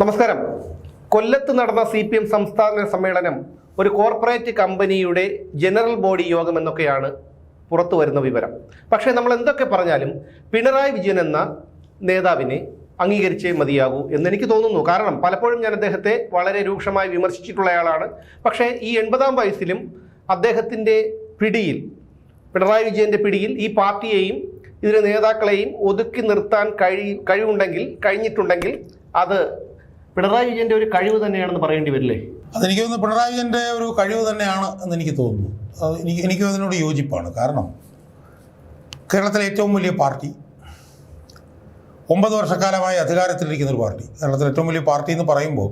നമസ്കാരം. കൊല്ലത്ത് നടന്ന സി പി എം സംസ്ഥാന സമ്മേളനം ഒരു കോർപ്പറേറ്റ് കമ്പനിയുടെ ജനറൽ ബോഡി യോഗം എന്നൊക്കെയാണ് പുറത്തു വരുന്ന വിവരം. പക്ഷേ നമ്മൾ എന്തൊക്കെ പറഞ്ഞാലും പിണറായി വിജയൻ എന്ന നേതാവിനെ അംഗീകരിച്ചേ മതിയാകൂ എന്ന് എനിക്ക് തോന്നുന്നു. കാരണം പലപ്പോഴും ഞാൻ അദ്ദേഹത്തെ വളരെ രൂക്ഷമായി വിമർശിച്ചിട്ടുള്ളയാളാണ് പക്ഷേ ഈ എൺപതാം വയസ്സിലും അദ്ദേഹത്തിന്റെ പിടിയിൽ പിണറായി വിജയന്റെ പിടിയിൽ ഈ പാർട്ടിയെയും ഇതിലെ നേതാക്കളെയും ഒതുക്കി നിർത്താൻ കഴി കഴിവുണ്ടെങ്കിൽ കഴിഞ്ഞിട്ടുണ്ടെങ്കിൽ അത് പിണറായി വിജയന്റെ ഒരു കഴിവ് തന്നെയാണെന്ന് പറയേണ്ടി വരില്ലേ? അതെനിക്ക് തോന്നുന്നു പിണറായി വിജയന്റെ ഒരു കഴിവ് തന്നെയാണ് എന്ന് എനിക്ക് തോന്നുന്നു. എനിക്ക് എനിക്ക് അതിനോട് യോജിപ്പാണ്. കാരണം കേരളത്തിലെ ഏറ്റവും വലിയ പാർട്ടി ഒമ്പത് വർഷക്കാലമായി അധികാരത്തിലിരിക്കുന്ന ഒരു പാർട്ടി കേരളത്തിലെ ഏറ്റവും വലിയ പാർട്ടി എന്ന് പറയുമ്പോൾ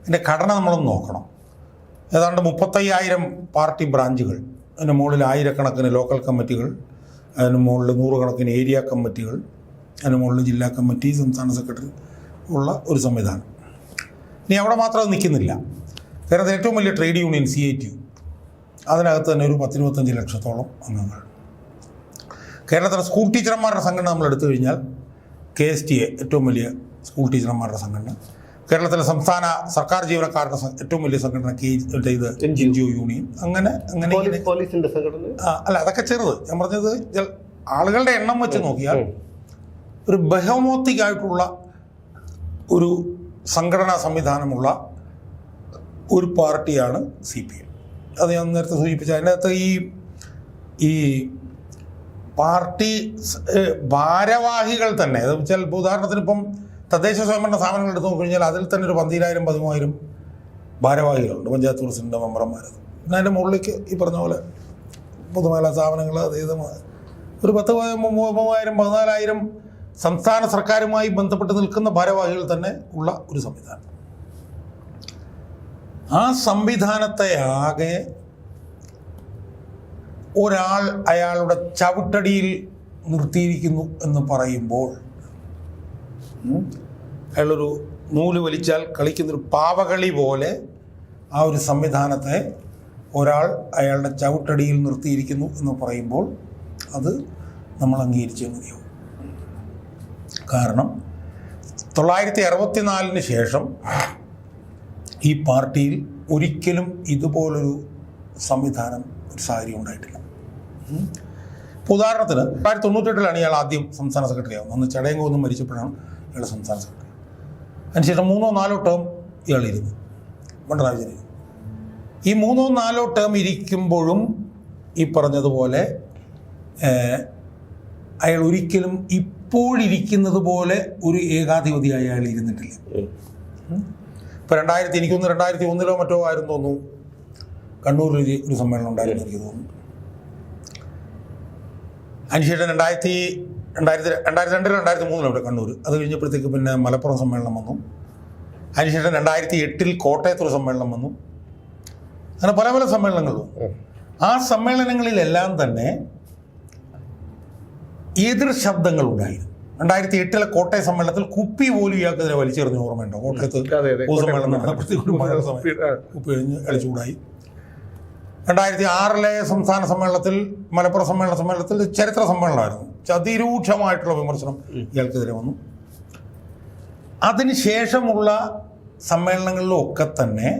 ഇതിന്റെ ഘടന നമ്മളൊന്ന് നോക്കണം. ഏതാണ്ട് മുപ്പത്തയ്യായിരം പാർട്ടി ബ്രാഞ്ചുകൾ അതിന് മുകളിൽ ആയിരക്കണക്കിന് ലോക്കൽ കമ്മിറ്റികൾ അതിന് മുകളിൽ നൂറുകണക്കിന് ഏരിയ കമ്മിറ്റികൾ അതിന് മുകളിൽ ജില്ലാ കമ്മിറ്റി സംസ്ഥാന സെക്രട്ടറി ഉള്ള ഒരു സംവിധാനം. ഇനി അവിടെ മാത്രം അത് നിൽക്കുന്നില്ല. കേരളത്തിലെ ഏറ്റവും വലിയ trade union C I T U അതിനകത്ത് തന്നെ ഒരു പത്തിരുപത്തഞ്ച് ലക്ഷത്തോളം അംഗങ്ങൾ. കേരളത്തിലെ സ്കൂൾ ടീച്ചർമാരുടെ സംഘടന നമ്മൾ എടുത്തു കഴിഞ്ഞാൽ കെ എസ് ടി എ ഏറ്റവും വലിയ സ്കൂൾ ടീച്ചർമാരുടെ സംഘടന. കേരളത്തിലെ സംസ്ഥാന സർക്കാർ ജീവനക്കാരുടെ ഏറ്റവും വലിയ സംഘടന കെ ഇത് എൻ ജി ഒ യൂണിയൻ. അങ്ങനെ അങ്ങനെ പോലീസിന്റെ സംഘടന? അല്ല അതൊക്കെ ചെറുത്. ഞാൻ പറഞ്ഞത് ആളുകളുടെ എണ്ണം വെച്ച് നോക്കിയാൽ ഒരു ബഹമോത്തിക് ആയിട്ടുള്ള ഒരു സംഘടനാ സംവിധാനമുള്ള ഒരു പാർട്ടിയാണ് സി പി എം. അത് ഞാൻ നേരത്തെ സൂചിപ്പിച്ച അതിനകത്ത് ഈ ഈ പാർട്ടി ഭാരവാഹികൾ തന്നെ അത് വെച്ചാൽ ഉദാഹരണത്തിന് ഇപ്പം തദ്ദേശ സ്വയംഭരണ സ്ഥാപനങ്ങൾ എടുത്ത് നോക്കിക്കഴിഞ്ഞാൽ അതിൽ തന്നെ ഒരു പന്തിരായിരം പതിമൂവായിരം ഭാരവാഹികളുണ്ട്. പഞ്ചായത്ത് പ്രസിഡന്റ് മെമ്പർമാർ പിന്നെ അതിന്റെ മുകളിലേക്ക് ഈ പറഞ്ഞ പോലെ പൊതുമേഖലാ സ്ഥാപനങ്ങൾ അത് ഒരു പത്ത് മൂവായിരം പതിനാലായിരം സംസ്ഥാന സർക്കാരുമായി ബന്ധപ്പെട്ട് നിൽക്കുന്ന ഭാരവാഹികൾ തന്നെ ഉള്ള ഒരു സംവിധാനം. ആ സംവിധാനത്തെ ആകെ ഒരാൾ അയാളുടെ ചവിട്ടടിയിൽ നിർത്തിയിരിക്കുന്നു എന്ന് പറയുമ്പോൾ അയാളൊരു നൂൽ വലിച്ചാൽ കളിക്കുന്നൊരു പാവകളി പോലെ ആ ഒരു സംവിധാനത്തെ ഒരാൾ അയാളുടെ ചവിട്ടടിയിൽ നിർത്തിയിരിക്കുന്നു എന്ന് പറയുമ്പോൾ അത് നമ്മൾ അംഗീകരിച്ചേ മതിയാവും. കാരണം തൊള്ളായിരത്തി അറുപത്തിനാലിന് ശേഷം ഈ പാർട്ടിയിൽ ഒരിക്കലും ഇതുപോലൊരു സംവിധാനം ഒരു സാഹചര്യം ഉണ്ടായിട്ടില്ല. ഇപ്പോൾ ഉദാഹരണത്തിന് തൊള്ളായിരത്തി തൊണ്ണൂറ്റെട്ടിലാണ് ഇയാൾ ആദ്യം സംസ്ഥാന സെക്രട്ടറി ആവുന്നത്. അന്ന് ചടയങ്കോന്നും മരിച്ചപ്പോഴാണ് ഇയാൾ സംസ്ഥാന സെക്രട്ടറി. അതിനുശേഷം മൂന്നോ നാലോ ടേം ഇയാൾ ഇരുന്നു. പിണറായി വിജയൻ. ഈ മൂന്നോ നാലോ ടേം ഇരിക്കുമ്പോഴും ഈ പറഞ്ഞതുപോലെ അയാൾ ഒരിക്കലും ഇപ്പോഴിരിക്കുന്നത് പോലെ ഒരു ഏകാധിപതിയായി അയാൾ ഇരുന്നിട്ടില്ല. ഇപ്പോൾ രണ്ടായിരത്തി എനിക്കൊന്ന് രണ്ടായിരത്തി ഒന്നിലോ മറ്റോ ആയിരുന്നു തോന്നുന്നു. കണ്ണൂരിൽ ഒരു- സമ്മേളനം ഉണ്ടായിരുന്നു എനിക്ക് തോന്നുന്നു. അതിനുശേഷം രണ്ടായിരത്തി രണ്ടായിരത്തി രണ്ടായിരത്തി രണ്ടിലോ രണ്ടായിരത്തി മൂന്നിലോ ഇവിടെ കണ്ണൂർ അത് കഴിഞ്ഞപ്പോഴത്തേക്ക് പിന്നെ മലപ്പുറം സമ്മേളനം വന്നു. അതിനുശേഷം രണ്ടായിരത്തി എട്ടിൽ കോട്ടയത്തൊരു സമ്മേളനം വന്നു. അങ്ങനെ പല പല സമ്മേളനങ്ങൾ വന്നു. ആ സമ്മേളനങ്ങളിലെല്ലാം തന്നെ എതിർ ശബ്ദങ്ങൾ ഉണ്ടായിരുന്നു. രണ്ടായിരത്തി എട്ടിലെ കോട്ടയ സമ്മേളനത്തിൽ കുപ്പി പോലും ഇയാൾക്കെതിരെ വലിച്ചെറിഞ്ഞ ഓർമ്മയുണ്ടോ? കോട്ടയത്ത്. പൊതുസമ്മേളനം നടന്നപ്പോഴത്തേക്ക് ഒരു മഴ സമയം കുപ്പി കഴിഞ്ഞ് അടിച്ചുകൂടായി രണ്ടായിരത്തി ആറിലെ സംസ്ഥാന സമ്മേളനത്തിൽ മലപ്പുറം സമ്മേളന സമ്മേളനത്തിൽ ചരിത്ര സമ്മേളനമായിരുന്നു. അതിരൂക്ഷമായിട്ടുള്ള വിമർശനം ഇയാൾക്കെതിരെ വന്നു. അതിനുശേഷമുള്ള സമ്മേളനങ്ങളിലൊക്കെ തന്നെ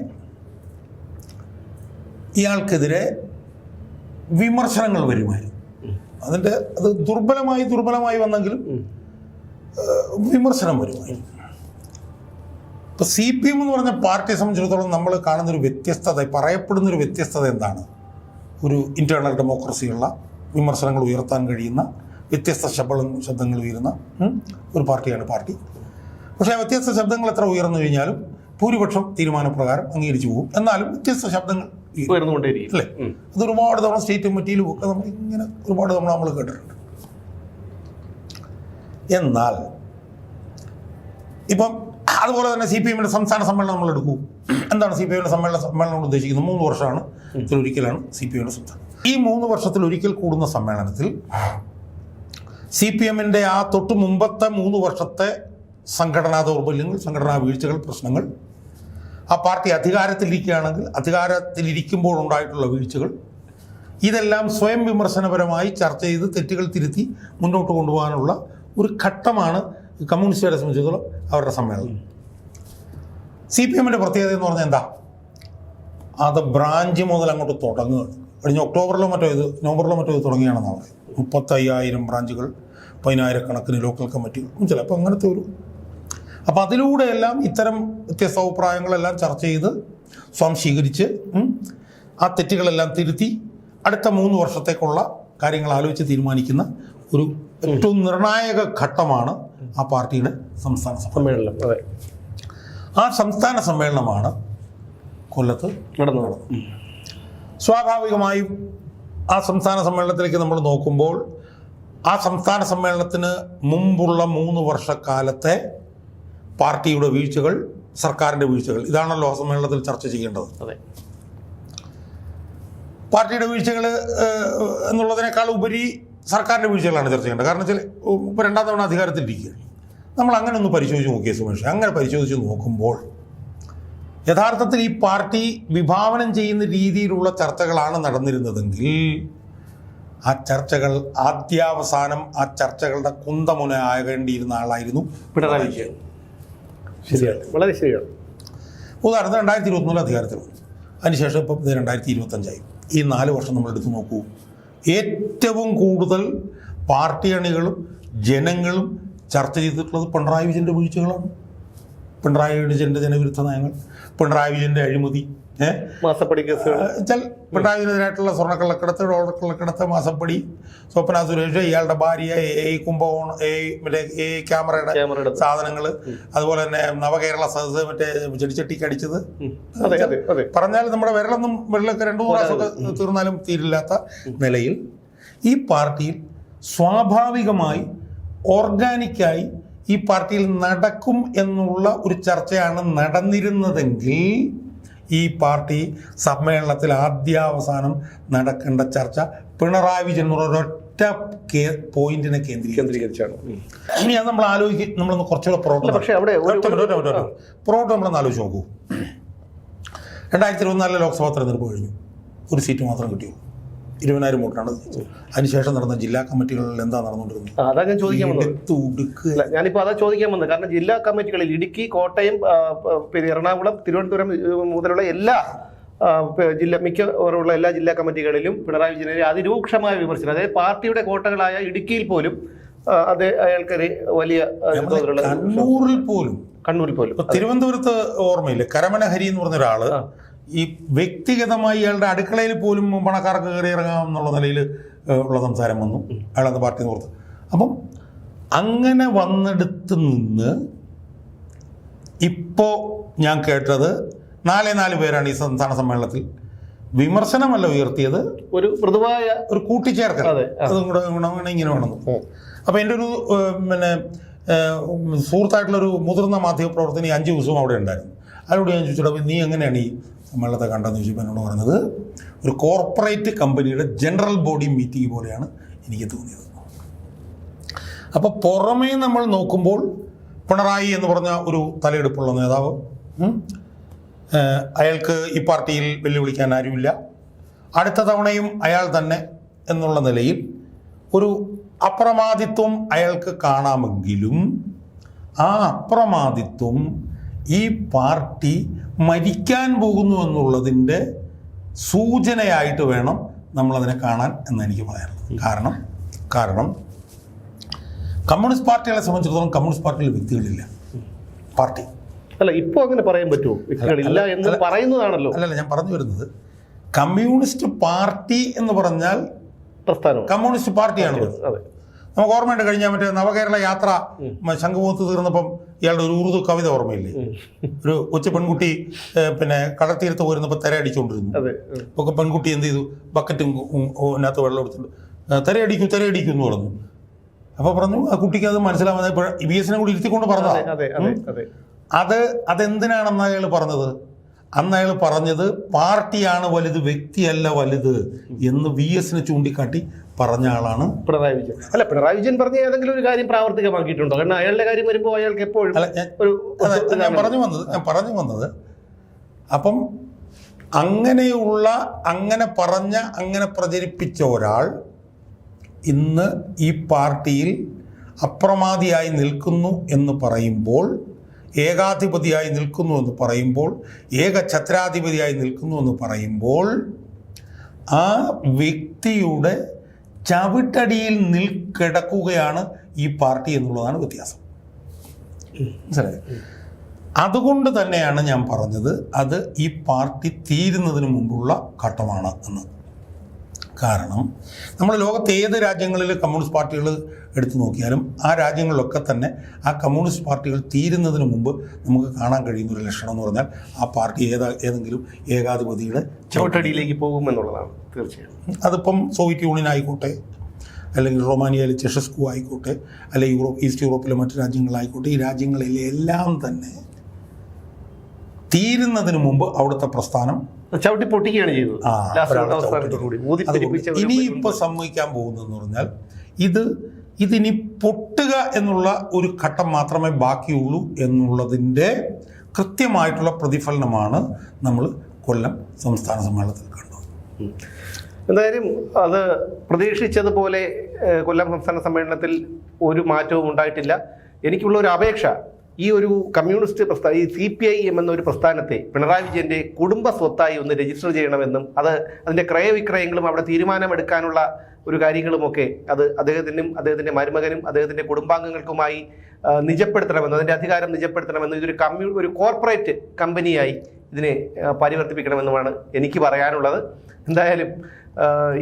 ഇയാൾക്കെതിരെ വിമർശനങ്ങൾ വരുമായിരുന്നു. അതിന്റെ അത് ദുർബലമായി ദുർബലമായി വന്നെങ്കിലും വിമർശനം വരുമായിരുന്നു ഇപ്പോൾ സി പി എം എന്ന് പറഞ്ഞ പാർട്ടിയെ സംബന്ധിച്ചിടത്തോളം നമ്മൾ കാണുന്നൊരു വ്യത്യസ്തത പറയപ്പെടുന്നൊരു വ്യത്യസ്തത എന്താണ്? ഒരു ഇന്റേർണൽ ഡെമോക്രസിയുള്ള വിമർശനങ്ങൾ ഉയർത്താൻ കഴിയുന്ന വ്യത്യസ്ത ശബ്ദം ശബ്ദങ്ങൾ ഉയരുന്ന ഒരു പാർട്ടിയാണ് പാർട്ടി. പക്ഷേ ആ വ്യത്യസ്ത ശബ്ദങ്ങൾ എത്ര ഉയർന്നു കഴിഞ്ഞാലും ഭൂരിപക്ഷം തീരുമാനപ്രകാരം അംഗീകരിച്ചു പോകും. എന്നാലും വ്യത്യസ്ത ശബ്ദങ്ങൾ. ഉയർന്നുകൊണ്ടേയിരിക്കും അല്ലേ? അത് ഒരുപാട് തവണ സ്റ്റേറ്റ് കമ്മിറ്റിയിലും ഒക്കെ നമ്മൾ ഇങ്ങനെ ഒരുപാട് തവണ നമ്മൾ കേട്ടിട്ടുണ്ട്. എന്നാൽ ഇപ്പം അതുപോലെ തന്നെ സി പി എമ്മിന്റെ സംസ്ഥാന സമ്മേളനം നമ്മൾ എടുക്കൂ. എന്താണ് സി പി എമ്മിന്റെ സമ്മേളന സമ്മേളനം ഉദ്ദേശിക്കുന്നത്? മൂന്ന് വർഷമാണ്. ഇതിലൊരിക്കലാണ് സി പി എമ്മിന്റെ സംസ്ഥാനം. ഈ മൂന്ന് വർഷത്തിൽ ഒരിക്കൽ കൂടുന്ന സമ്മേളനത്തിൽ സി പി എമ്മിന്റെ ആ തൊട്ട് മുമ്പത്തെ മൂന്ന് വർഷത്തെ സംഘടനാ ദൗർബല്യങ്ങൾ സംഘടനാ വീഴ്ചകൾ പ്രശ്നങ്ങൾ ആ പാർട്ടി അധികാരത്തിലിരിക്കുകയാണെങ്കിൽ അധികാരത്തിലിരിക്കുമ്പോൾ ഉണ്ടായിട്ടുള്ള വീഴ്ചകൾ ഇതെല്ലാം സ്വയം വിമർശനപരമായി ചർച്ച ചെയ്ത് തെറ്റുകൾ തിരുത്തി മുന്നോട്ട് കൊണ്ടുപോകാനുള്ള ഒരു ഘട്ടമാണ് കമ്മ്യൂണിസ്റ്റുകാരെ സംബന്ധിച്ചിടത്തോളം അവരുടെ സമ്മേളനം. സി പി എമ്മിന്റെ പ്രത്യേകത എന്ന് പറഞ്ഞാൽ എന്താ? അത് ബ്രാഞ്ച് മുതൽ അങ്ങോട്ട് തുടങ്ങുകയാണ് കഴിഞ്ഞ ഒക്ടോബറിലോ മറ്റോ ഇത് നവംബറിലോ മറ്റോ ഇത് തുടങ്ങിയാണെന്നാണ് പറയുന്നത്. മുപ്പത്തയ്യായിരം ബ്രാഞ്ചുകൾ പതിനായിരക്കണക്കിന് ലോക്കൽ കമ്മിറ്റികൾ ചിലപ്പോൾ അങ്ങനത്തെ ഒരു അപ്പോൾ അതിലൂടെയെല്ലാം ഇത്തരം വ്യത്യസ്ത അഭിപ്രായങ്ങളെല്ലാം ചർച്ച ചെയ്ത് സ്വാംശീകരിച്ച് സ്വീകരിച്ച് ആ തെറ്റുകളെല്ലാം തിരുത്തി അടുത്ത മൂന്ന് വർഷത്തേക്കുള്ള കാര്യങ്ങൾ ആലോചിച്ച് തീരുമാനിക്കുന്ന ഒരു ഏറ്റവും നിർണായക ഘട്ടമാണ് ആ പാർട്ടിയുടെ സംസ്ഥാന സമ്മേളനം സമ്മേളനം അതെ. ആ സംസ്ഥാന സമ്മേളനമാണ് കൊല്ലത്ത് നടന്നത്. സ്വാഭാവികമായും ആ സംസ്ഥാന സമ്മേളനത്തിലേക്ക് നമ്മൾ നോക്കുമ്പോൾ ആ സംസ്ഥാന സമ്മേളനത്തിന് മുമ്പുള്ള മൂന്ന് വർഷക്കാലത്തെ പാർട്ടിയുടെ വീഴ്ചകൾ സർക്കാരിന്റെ വീഴ്ചകൾ. ഇതാണല്ലോ സമ്മേളനത്തിൽ ചർച്ച ചെയ്യേണ്ടത്. അതെ. പാർട്ടിയുടെ വീഴ്ചകൾ എന്നുള്ളതിനേക്കാൾ ഉപരി സർക്കാരിന്റെ വീഴ്ചകളാണ് ചർച്ച ചെയ്യേണ്ടത്. കാരണം വെച്ചാൽ ഇപ്പോൾ രണ്ടാം തവണ അധികാരത്തിലിരിക്കുകയാണ് നമ്മൾ അങ്ങനെ ഒന്ന് പരിശോധിച്ച് നോക്കിയ സുമേഷ്. അങ്ങനെ പരിശോധിച്ച് നോക്കുമ്പോൾ യഥാർത്ഥത്തിൽ ഈ പാർട്ടി വിഭാവനം ചെയ്യുന്ന രീതിയിലുള്ള ചർച്ചകളാണ് നടന്നിരുന്നതെങ്കിൽ ആ ചർച്ചകൾ ആദ്യാവസാനം ആ ചർച്ചകളുടെ കുന്തമുന ആകേണ്ടിയിരുന്ന ആളായിരുന്നു പിണറായി വിജയൻ. ശരിയാണ്. വളരെ ശരിയാണ്. ഉദാഹരണത്തിന് രണ്ടായിരത്തി ഇരുപത്തിനാല് അധികാരത്തിൽ വന്നു. അതിനുശേഷം ഇപ്പം ഇത് രണ്ടായിരത്തി ഇരുപത്തഞ്ചായി ഈ നാല് വർഷം നമ്മൾ എടുത്തു നോക്കൂ. ഏറ്റവും കൂടുതൽ പാർട്ടി അണികളും ജനങ്ങളും ചർച്ച ചെയ്തിട്ടുള്ളത് പിണറായി വിജയന്റെ വീഴ്ചകളാണ്. പിണറായി വിജയന്റെ ജനവിരുദ്ധ നയങ്ങൾ പിണറായി വിജയന്റെ അഴിമതി മാസപ്പടി കേസുകൾ. വെച്ചാൽ പിണറായി വിജയനെതിരായിട്ടുള്ള സ്വർണക്കള്ളക്കടത്ത് ഡോളർക്കള്ളക്കടത്ത് മാസപ്പടി. സ്വപ്ന സുരേഷ് ഇയാളുടെ ഭാര്യ എ കുംഭകോണം എ മറ്റേ എ ക്യാമറയുടെ സാധനങ്ങൾ അതുപോലെ തന്നെ നവകേരള സദസ് മറ്റേ ചെടിച്ചട്ടിക്ക് അടിച്ചത്. പറഞ്ഞാൽ നമ്മുടെ വിരലൊന്നും വിരലൊക്കെ രണ്ടു മൂന്ന് പ്രാവശ്യമൊക്കെ തീർന്നാലും തീരില്ലാത്ത നിലയിൽ ഈ പാർട്ടിയിൽ സ്വാഭാവികമായി ഓർഗാനിക്കായി ഈ പാർട്ടിയിൽ നടക്കും എന്നുള്ള ഒരു ചർച്ചയാണ് നടന്നിരുന്നതെങ്കിൽ ഈ പാർട്ടി സമ്മേളനത്തിൽ ആദ്യാവസാനം നടക്കേണ്ട ചർച്ച പിണറായി വിജയൻ ഒരൊറ്റ കേ- പോയിന്റിനെ കേന്ദ്രീകരിച്ചാണ്. ഇനി അത് നമ്മൾ ആലോചിക്കും നമ്മളൊന്ന് കുറച്ചുകൂടെ പുറകോട്ട് പക്ഷേ അവിടെ ഒറ്റ ഒറ്റ ഒറ്റ. പുറകോട്ട് നമ്മളൊന്ന് ആലോചിച്ച് നോക്കൂ. രണ്ടായിരത്തി ഇരുപത്തിനാലിലെ ലോക്സഭാ തെരഞ്ഞെടുപ്പ് കഴിഞ്ഞു. ഒരു സീറ്റ് മാത്രം കിട്ടിയോ? ഇരുപതിനായിരം വോട്ടാണ്. അതിനുശേഷം നടന്ന ജില്ലാ കമ്മിറ്റികളിൽ എന്താ നടന്നുകൊണ്ടിരുന്നത്? അതാ ഞാൻ ചോദിക്കാൻ വന്നത്. ഞാനിപ്പോൾ അതാ ചോദിക്കാൻ വന്നത്. കാരണം ജില്ലാ കമ്മിറ്റികളിൽ ഇടുക്കി കോട്ടയം പിന്നെ എറണാകുളം തിരുവനന്തപുരം മുതലുള്ള എല്ലാ ജില്ല മിക്കവാറുള്ള എല്ലാ ജില്ലാ കമ്മിറ്റികളിലും പിണറായി വിജയനെ അതിരൂക്ഷമായ വിമർശനം. അതായത് പാർട്ടിയുടെ കോട്ടകളായ ഇടുക്കിയിൽ പോലും അത് അയാൾക്കൊരു വലിയ കണ്ണൂരിൽ പോലും. കണ്ണൂരിൽ പോലും. തിരുവനന്തപുരത്ത് ഓർമ്മയില്ല? കരമന ഹരി എന്ന് പറഞ്ഞ ഒരാൾ. ഈ വ്യക്തിഗതമായി ഇയാളുടെ അടുക്കളയിൽ പോലും പണക്കാർക്ക് കയറി ഇറങ്ങാം എന്നുള്ള നിലയിൽ ഉള്ള സംസാരം വന്നു. അയാളത് പാർട്ടി പുറത്ത് അപ്പം അങ്ങനെ വന്നെടുത്ത് നിന്ന് ഇപ്പോൾ ഞാൻ കേട്ടത് നാലേ നാല് പേരാണ് ഈ സംസ്ഥാന സമ്മേളനത്തിൽ വിമർശനമല്ല ഉയർത്തിയത്. ഒരു മൃദുവായ ഒരു കൂട്ടിച്ചേർക്കൽ. അതെ, കൂടെ ഗുണം ഇങ്ങനെ വേണമെന്ന് അപ്പോൾ എന്റെ ഒരു പിന്നെ സുഹൃത്തായിട്ടുള്ളൊരു മുതിർന്ന മാധ്യമ പ്രവർത്തനം ഈ അഞ്ച് ദിവസവും അവിടെ ഉണ്ടായിരുന്നു. അതിലൂടെ ഞാൻ ചോദിച്ചിട്ട് നീ എങ്ങനെയാണ് ഈ സമ്മേളനത്തെ കണ്ടെന്ന് ചോദിച്ചപ്പോൾ എന്നോട് പറഞ്ഞത് ഒരു കോർപ്പറേറ്റ് കമ്പനിയുടെ ജനറൽ ബോഡി മീറ്റിംഗ് പോലെയാണ് എനിക്ക് തോന്നിയത്. അപ്പോൾ പുറമേ നമ്മൾ നോക്കുമ്പോൾ പിണറായി എന്ന് പറഞ്ഞ ഒരു തലയെടുപ്പുള്ള നേതാവ് അയാൾക്ക് ഈ പാർട്ടിയിൽ വെല്ലുവിളിക്കാൻ ആരുമില്ല. അടുത്ത തവണയും അയാൾ തന്നെ എന്നുള്ള നിലയിൽ ഒരു അപ്രമാദിത്വം അയാൾക്ക് കാണാമെങ്കിലും ആ അപ്രമാദിത്വം ഈ പാർട്ടി മരിക്കാൻ പോകുന്നു എന്നുള്ളതിന്റെ സൂചനയായിട്ട് വേണം നമ്മളതിനെ കാണാൻ എന്ന് എനിക്ക് പറയാനുള്ളത് കാരണം കാരണം കമ്മ്യൂണിസ്റ്റ് പാർട്ടികളെ സംബന്ധിച്ചിടത്തോളം കമ്മ്യൂണിസ്റ്റ് പാർട്ടിയിൽ വ്യക്തികളില്ല. പാർട്ടി. അല്ല ഇപ്പോൾ അങ്ങനെ പറയാൻ പറ്റുമോ? വ്യക്തികളില്ല എന്ന് പറയുന്നതാണല്ലോ. അല്ലല്ല ഞാൻ പറഞ്ഞു വരുന്നത് കമ്മ്യൂണിസ്റ്റ് പാർട്ടി എന്ന് പറഞ്ഞാൽ പ്രസ്ഥാനം കമ്മ്യൂണിസ്റ്റ് പാർട്ടിയാണ് അതെ. നമുക്ക് ഓർമ്മയുണ്ട് കഴിഞ്ഞ മറ്റേ നവകേരള യാത്ര ശംഖുമുഖത്ത് തീർന്നപ്പം ഇയാളുടെ ഒരു ഉറുദു കവിത ഓർമ്മയില്ലേ? ഒരു കൊച്ചു പെൺകുട്ടി പിന്നെ കടൽത്തീരത്ത് പോയിരുന്നപ്പോൾ തെരയടിച്ചുകൊണ്ടിരുന്നു അടിച്ചുകൊണ്ടിരുന്നു അപ്പോൾ പെൺകുട്ടി എന്ത് ചെയ്തു? ബക്കറ്റും അതിനകത്ത് വെള്ളം എടുത്തിട്ട് "ആ, തെരയടിക്കൂ തെരയടിക്കൂ എന്ന് പറഞ്ഞു. അപ്പോൾ പറഞ്ഞു ആ കുട്ടിക്ക് അത് മനസ്സിലാവാതെ ബി എസിനെ കൂടി ഇരുത്തിക്കൊണ്ട് പറഞ്ഞു അതെ അതെ അതെ അത്. അതെന്തിനാണെന്ന് അയാൾ പറഞ്ഞത്? അന്ന് അയാൾ പറഞ്ഞത് പാർട്ടിയാണ് വലുത് വ്യക്തിയല്ല വലുത് എന്ന് വി എസിനെ ചൂണ്ടിക്കാട്ടി പറഞ്ഞ ആളാണ്. പിണറായി വിജയൻ. അല്ല പിണറായി വിജയൻ പറഞ്ഞ ഏതെങ്കിലും ഒരു കാര്യം പ്രാവർത്തികമാക്കിയിട്ടുണ്ടോ? കാരണം അയാളുടെ കാര്യം വരുമ്പോൾ അയാൾക്ക് എപ്പോഴും ഞാൻ പറഞ്ഞു വന്നത് ഞാൻ പറഞ്ഞു വന്നത് അപ്പം അങ്ങനെയുള്ള അങ്ങനെ പറഞ്ഞ അങ്ങനെ പ്രചരിപ്പിച്ച ഒരാൾ ഇന്ന് ഈ പാർട്ടിയിൽ അപ്രമാദിയായി നിൽക്കുന്നു എന്ന് പറയുമ്പോൾ ഏകാധിപതിയായി നിൽക്കുന്നു എന്ന് പറയുമ്പോൾ ഏകഛത്രാധിപതിയായി നിൽക്കുന്നു എന്ന് പറയുമ്പോൾ ആ വ്യക്തിയുടെ ചവിട്ടടിയിൽ നിൽ കിടക്കുകയാണ് ഈ പാർട്ടി എന്നുള്ളതാണ് വ്യത്യാസം. മനസ്സിലായി? അതുകൊണ്ട് തന്നെയാണ് ഞാൻ പറഞ്ഞത് അത് ഈ പാർട്ടി തീരുന്നതിന് മുമ്പുള്ള ഘട്ടമാണ് എന്ന്. കാരണം നമ്മൾ ലോകത്തെ ഏത് രാജ്യങ്ങളിൽ കമ്മ്യൂണിസ്റ്റ് പാർട്ടികൾ എടുത്തു നോക്കിയാലും ആ രാജ്യങ്ങളിലൊക്കെ തന്നെ ആ കമ്മ്യൂണിസ്റ്റ് പാർട്ടികൾ തീരുന്നതിന് മുമ്പ് നമുക്ക് കാണാൻ കഴിയുന്ന ഒരു ലക്ഷണം എന്ന് പറഞ്ഞാൽ ആ പാർട്ടി ഏതാ ഏതെങ്കിലും ഏകാധിപതിയുടെ ചവിട്ടടിയിലേക്ക് പോകുമെന്നുള്ളതാണ് തീർച്ചയായും. അതിപ്പം സോവിയറ്റ് യൂണിയൻ ആയിക്കോട്ടെ അല്ലെങ്കിൽ റൊമാനിയയിലെ ചെഷസ്കു ആയിക്കോട്ടെ അല്ലെങ്കിൽ യൂറോപ്പ് ഈസ്റ്റ് യൂറോപ്പിലെ മറ്റു രാജ്യങ്ങളായിക്കോട്ടെ ഈ രാജ്യങ്ങളിലെല്ലാം തന്നെ തീരുന്നതിന് മുമ്പ് അവിടുത്തെ പ്രസ്ഥാനം ചവിട്ടി പൊട്ടിക്കുകയാണ് ചെയ്തത് ഇനിയിപ്പോ ഇനിയിപ്പോൾ സംഭവിക്കാൻ പോകുന്നതെന്ന് പറഞ്ഞാൽ ഇത് ഇതിനി പൊട്ടുക എന്നുള്ള ഒരു ഘട്ടം മാത്രമേ ബാക്കിയുള്ളൂ എന്നുള്ളതിന്റെ കൃത്യമായിട്ടുള്ള പ്രതിഫലനമാണ് നമ്മൾ കൊല്ലം സംസ്ഥാന സമ്മേളനത്തിൽ കണ്ടത്. എന്തായാലും അത് പ്രതീക്ഷിച്ചതുപോലെ കൊല്ലം സംസ്ഥാന സമ്മേളനത്തിൽ ഒരു മാറ്റവും ഉണ്ടായിട്ടില്ല. എനിക്കുള്ള ഒരു അപേക്ഷ ഈ ഒരു കമ്മ്യൂണിസ്റ്റ് പ്രസ്ഥാന ഈ സി പി ഐ എം എന്ന ഒരു പ്രസ്ഥാനത്തെ പിണറായി വിജയന്റെ കുടുംബ സ്വത്തായി ഒന്ന് രജിസ്റ്റർ ചെയ്യണമെന്നും അത് അതിന്റെ ക്രയവിക്രയങ്ങളും അവിടെ തീരുമാനമെടുക്കാനുള്ള ഒരു കാര്യങ്ങളുമൊക്കെ അത് അദ്ദേഹത്തിനും അദ്ദേഹത്തിന്റെ മരുമകനും അദ്ദേഹത്തിന്റെ കുടുംബാംഗങ്ങൾക്കുമായി നിജപ്പെടുത്തണമെന്ന് അതിന്റെ അധികാരം നിജപ്പെടുത്തണമെന്നും ഇതൊരു കമ്മ്യൂ ഒരു കോർപ്പറേറ്റ് കമ്പനിയായി ഇതിനെ പരിവർത്തിപ്പിക്കണമെന്നുമാണ് എനിക്ക് പറയാനുള്ളത്. എന്തായാലും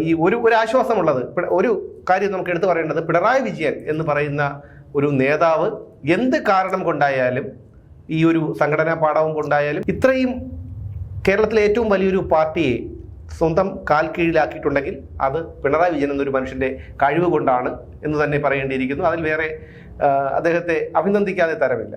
ഈ ഒരു ഒരു ആശ്വാസമുള്ളത്. ഒരു കാര്യം നമുക്ക് എടുത്തു പറയേണ്ടത് പിണറായി വിജയൻ എന്ന് പറയുന്ന ഒരു നേതാവ് എന്ത് കാരണം കൊണ്ടായാലും ഈ ഒരു സംഘടനാ പാഠവും കൊണ്ടായാലും ഇത്രയും കേരളത്തിലെ ഏറ്റവും വലിയൊരു പാർട്ടിയെ സ്വന്തം കാൽ കീഴിലാക്കിയിട്ടുണ്ടെങ്കിൽ അത് പിണറായി വിജയൻ എന്നൊരു മനുഷ്യന്റെ കഴിവ് കൊണ്ടാണ് എന്ന് തന്നെ പറയേണ്ടിയിരിക്കുന്നു. അതിൽ വേറെ അദ്ദേഹത്തെ അഭിനന്ദിക്കാതെ തരമില്ല.